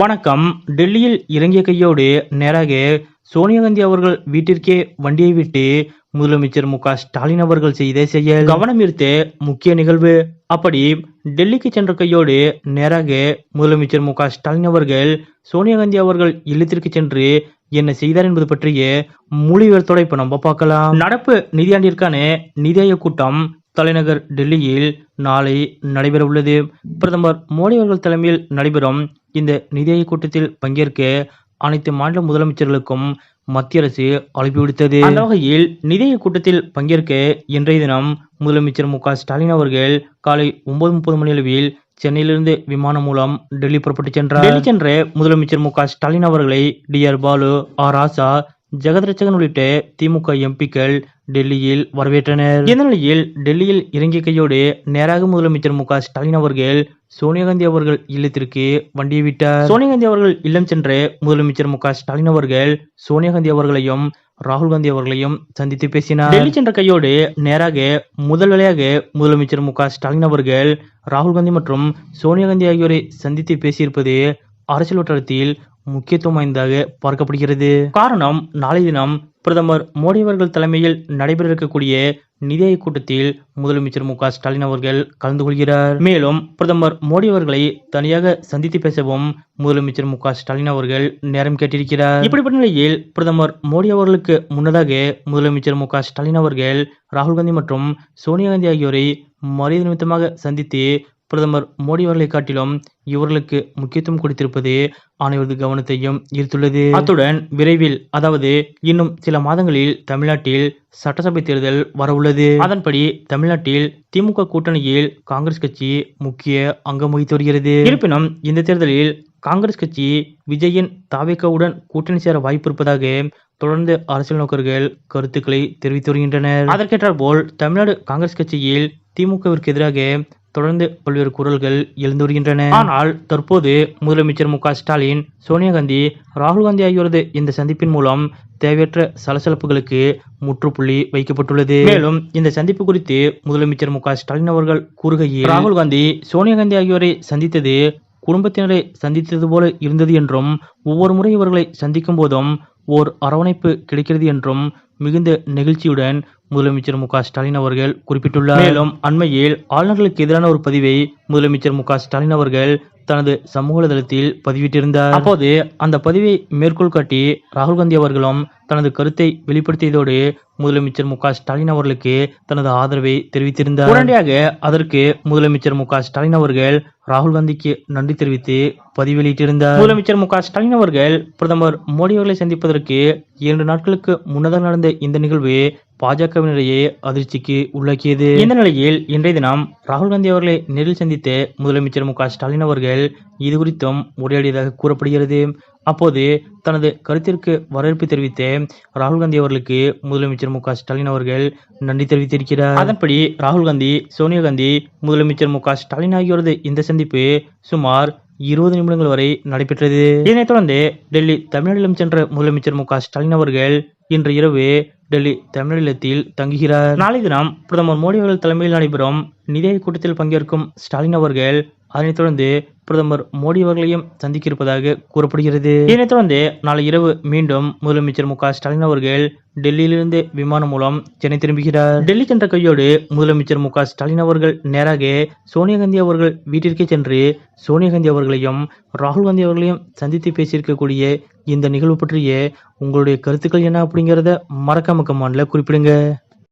வணக்கம். டெல்லியில் இறங்கிய கையோடு நேராக சோனியா காந்தி அவர்கள் வீட்டிற்கே வண்டியை விட்டு முதலமைச்சர் மு ஸ்டாலின் அவர்கள் செய்த செயல். கவனம் ஈர்த்த முக்கிய நிகழ்வு. அப்படி டெல்லிக்கு சென்ற கையோடு நேராக முதலமைச்சர் மு ஸ்டாலின் அவர்கள் சோனியா காந்தி அவர்கள் இல்லத்திற்கு சென்று என்ன செய்தார் என்பது பற்றிய மொழிவர்த்தோட இப்ப நம்ம பார்க்கலாம். நடப்பு நிதியாண்டிற்கான நிதி ஆயோக் கூட்டம் தலைநகர் டெல்லியில் நாளை நடைபெறவுள்ளது. பிரதமர் மோடி அவர்கள் தலைமையில் நடைபெறும் இந்த நிதிய கூட்டத்தில் பங்கேற்க அனைத்து மாநில முதலமைச்சர்களுக்கும் மத்திய அரசு அழைப்பு விடுத்தது. அந்த வகையில் நிதிய கூட்டத்தில் பங்கேற்க இன்றைய தினம் முதலமைச்சர் மு ஸ்டாலின் அவர்கள் காலை ஒன்பது முப்பது மணி அளவில் சென்னையிலிருந்து விமானம் மூலம் டெல்லி புறப்பட்டு சென்றார். டெல்லி சென்ற முதலமைச்சர் மு ஸ்டாலின் அவர்களை T R Baalu R Raja Jagathrakshakan உள்ளிட்ட திமுக எம்பிக்கள் டெல்லியில் வரவேற்றனர். இந்த நிலையில் டெல்லியில் இறங்கிய கையோடு நேராக முதலமைச்சர் மு ஸ்டாலின் அவர்கள் சோனியா காந்தி அவர்கள் இல்லத்திற்கு வண்டியை விட்டார். சோனியா காந்தி அவர்கள் இல்லம் சென்று முதலமைச்சர் மு ஸ்டாலின் அவர்கள் சோனியா காந்தி அவர்களையும் ராகுல் காந்தி அவர்களையும் சந்தித்து பேசினார். டெல்லி சென்ற கையோடு நேராக முதல் வேளையாக முதலமைச்சர் மு ஸ்டாலின் அவர்கள் ராகுல் காந்தி மற்றும் சோனியா காந்தி ஆகியோரை சந்தித்து பேசியிருப்பது அரசியல் வட்டாரத்தில் முக்கியத்துவம் வாய்ந்ததாக பார்க்கப்படுகிறது. காரணம் நாளை தினம் பிரதமர் மோடி அவர்கள் தலைமையில் நடைபெற இருக்கக்கூடிய நிதி கூட்டத்தில் முதலமைச்சர் மு ஸ்டாலின் அவர்கள் கலந்து கொள்கிறார். மேலும் பிரதமர் மோடி அவர்களை தனியாக சந்தித்து பேசவும் முதலமைச்சர் மு ஸ்டாலின் அவர்கள் நேரம் கேட்டிருக்கிறார். இப்படிப்பட்ட நிலையில் பிரதமர் மோடி அவர்களுக்கு முன்னதாக முதலமைச்சர் மு ஸ்டாலின் அவர்கள் ராகுல் காந்தி மற்றும் சோனியா காந்தி ஆகியோரை மரியாதை நிமித்தமாக சந்தித்து பிரதமர் மோடி அவர்களை காட்டிலும் இவர்களுக்கு முக்கியத்துவம் கொடுத்திருப்பது அனைவரது கவனத்தையும் ஈர்த்துள்ளது. அத்துடன் விரைவில் அதாவது இன்னும் சில மாதங்களில் தமிழ்நாட்டில் சட்டசபை தேர்தல் வரவுள்ளது. அதன்படி தமிழ்நாட்டில் திமுக கூட்டணியில் காங்கிரஸ் கட்சி முக்கிய அங்கம் வகித்து வருகிறது. இருப்பினும் இந்த தேர்தலில் காங்கிரஸ் கட்சி விஜயின் தாவேக்காவுடன் கூட்டணி சேர வாய்ப்பு இருப்பதாக தொடர்ந்து அரசியல் நோக்கர்கள் கருத்துக்களை தெரிவித்து வருகின்றனர். அதற்கேற்றாற்போல் தமிழ்நாடு காங்கிரஸ் கட்சியில் திமுகவிற்கு எதிராக தொடர்ந்து பல்வேறு குரல்கள் எழுந்து வருகின்றன ஆனால் தற்போது முதலமைச்சர் மு ஸ்டாலின் சோனியா காந்தி ராகுல் காந்தி ஆகியோரது இந்த சந்திப்பின் மூலம் தேவையற்ற சலசலப்புகளுக்கு முற்றுப்புள்ளி வைக்கப்பட்டுள்ளது. மேலும் இந்த சந்திப்பு குறித்து முதலமைச்சர் மு ஸ்டாலின் அவர்கள் கூறுகையில் ராகுல் காந்தி சோனியா காந்தி ஆகியோரை சந்தித்தது குடும்பத்தினரை சந்தித்தது போல இருந்தது என்றும் ஒவ்வொரு முறை இவர்களை சந்திக்கும் போதும் ஓர் அரவணைப்பு கிடைக்கிறது என்றும் மிகுந்த நெகிழ்ச்சியுடன் முதலமைச்சர் மு ஸ்டாலின் அவர்கள் குறிப்பிட்டுள்ளார். மேலும் அண்மையில் ஆளுநர்களுக்கு எதிரான ஒரு பதிவை முதலமைச்சர் மு ஸ்டாலின் அவர்கள் தனது சமூக வலைதளத்தில் பதிவிட்டிருந்தார். அப்போது அந்த பதிவை மேற்கோள் காட்டி ராகுல் காந்தி அவர்களும் தனது கருத்தை வெளிப்படுத்தியதோடு முதலமைச்சர் மு ஸ்டாலின் அவர்களுக்கு தனது ஆதரவை தெரிவித்திருந்தார். உடனடியாக அதற்கு முதலமைச்சர் மு ஸ்டாலின் அவர்கள் ராகுல் காந்திக்கு நன்றி தெரிவித்து பதிவு வெளியிட்டிருந்தார் முதலமைச்சர் மு ஸ்டாலின் அவர்கள் பிரதமர் மோடி அவர்களை சந்திப்பதற்கு இரண்டு நாட்களுக்கு முன்னதாக நடந்த இந்த நிகழ்வு பாஜகவினரையே அதிர்ச்சிக்கு உள்ளாக்கியது. இந்த நிலையில் இன்றைய தினம் ராகுல் காந்தி அவர்களை நேரில் சந்தித்த முதலமைச்சர் மு ஸ்டாலின் அவர்கள் இது குறித்தும் உரையாடியதாக கூறப்படுகிறது. அப்போது தனது கருத்திற்கு வரவேற்பு தெரிவித்த ராகுல் காந்தி அவர்களுக்கு முதலமைச்சர் மு ஸ்டாலின் அவர்கள் நன்றி தெரிவித்திருக்கிறார். அதன்படி ராகுல் காந்தி சோனியா காந்தி முதலமைச்சர் மு ஸ்டாலின் ஆகியோரது இந்த சந்திப்பு சுமார் இருபது நிமிடங்கள் வரை நடைபெற்றது. இதனைத் தொடர்ந்து டெல்லி தமிழ்நாட்டிலும் சென்ற முதலமைச்சர் மு ஸ்டாலின் அவர்கள் இன்று இரவு டெல்லி தமிழகத்தில் தங்குகிறார். நாளை தினம் பிரதமர் மோடி அவர்கள் தலைமையில் நடைபெறும் நிதி கூட்டத்தில் பங்கேற்கும் ஸ்டாலின் அவர்கள் அதனைத் தொடர்ந்து பிரதமர் மோடி அவர்களையும் சந்திக்க இருப்பதாக கூறப்படுகிறது. இதனைத் தொடர்ந்து நாளை இரவு மீண்டும் முதலமைச்சர் மு ஸ்டாலின் அவர்கள் டெல்லியிலிருந்து விமானம் மூலம் சென்னை திரும்புகிறார். டெல்லி சென்ற கையோடு முதலமைச்சர் மு ஸ்டாலின் அவர்கள் நேராக சோனியா காந்தி அவர்கள் வீட்டிற்கே சென்று சோனியா காந்தி அவர்களையும் ராகுல் காந்தி அவர்களையும் சந்தித்து பேசியிருக்கக்கூடிய இந்த நிகழ்வு பற்றிய உங்களுடைய கருத்துக்கள் என்ன அப்படிங்கிறத மறக்காம கமாண்ட்ல குறிப்பிடுங்க.